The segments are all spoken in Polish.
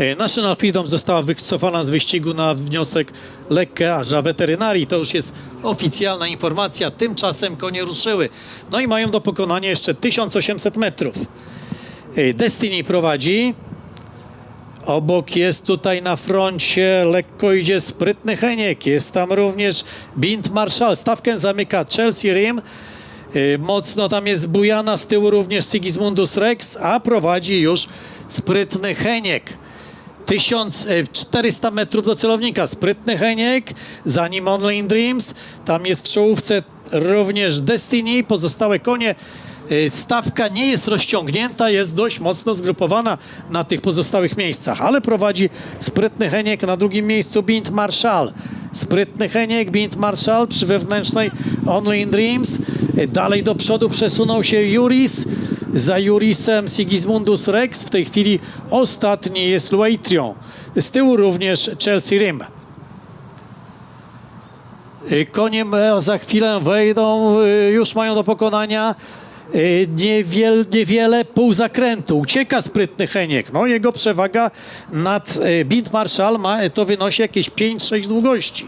E, National Freedom została wycofana z wyścigu na wniosek lekarza weterynarii. To już jest oficjalna informacja. Tymczasem konie ruszyły. No i mają do pokonania jeszcze 1800 metrów. E, Destiny prowadzi. Obok jest tutaj na froncie, lekko idzie sprytny Heniek. Jest tam również Bint Marshall. Stawkę zamyka Chelsea Rim. Y, Mocno tam jest Bujana, z tyłu również Sigismundus Rex, a prowadzi już sprytny Heniek. 1400 metrów do celownika. Sprytny Heniek, za nim Online Dreams. Tam jest w czołówce również Destiny. Pozostałe konie. Y, Stawka nie jest rozciągnięta, jest dość mocno zgrupowana na tych pozostałych miejscach, ale prowadzi sprytny Heniek na drugim miejscu Bint Marshall. Sprytny Heniek, Bint Marshall przy wewnętrznej Online Dreams. Y, Dalej do przodu przesunął się Juris. Za Jurisem Sigismundus Rex. W tej chwili ostatni jest Luitrion. Z tyłu również Chelsea Rim. Y, Konie e, za chwilę wejdą, y, już mają do pokonania y, niewiel, niewiele pół zakrętu. Ucieka sprytny Heniek. No jego przewaga nad Bint Marshall ma, to wynosi jakieś 5-6 długości.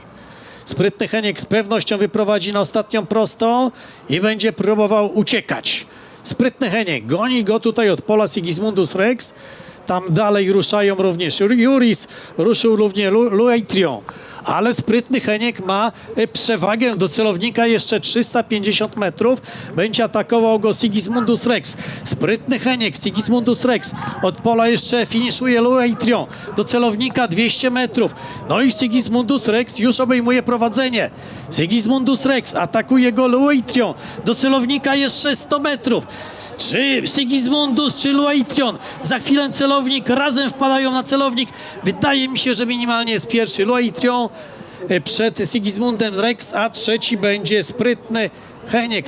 Sprytny Heniek z pewnością wyprowadzi na ostatnią prostą i będzie próbował uciekać. Sprytny Heniek goni go tutaj od pola Sigismundus Rex. Tam dalej ruszają również Juris, ruszył również Lu- Luitrion. Ale sprytny Heniek ma e, przewagę do celownika jeszcze 350 metrów. Będzie atakował go Sigismundus Rex. Sprytny Heniek, Sigismundus Rex. Od pola jeszcze finiszuje Luitrion. Do celownika 200 metrów. No i Sigismundus Rex już obejmuje prowadzenie. Sigismundus Rex atakuje go Luitrion. Do celownika jeszcze 100 metrów. Czy Sigismundus, czy Luitrion? Za chwilę celownik, razem wpadają na celownik. Wydaje mi się, że minimalnie jest pierwszy Luitrion e, przed Sigismundem Rex, a trzeci będzie sprytny Heniek.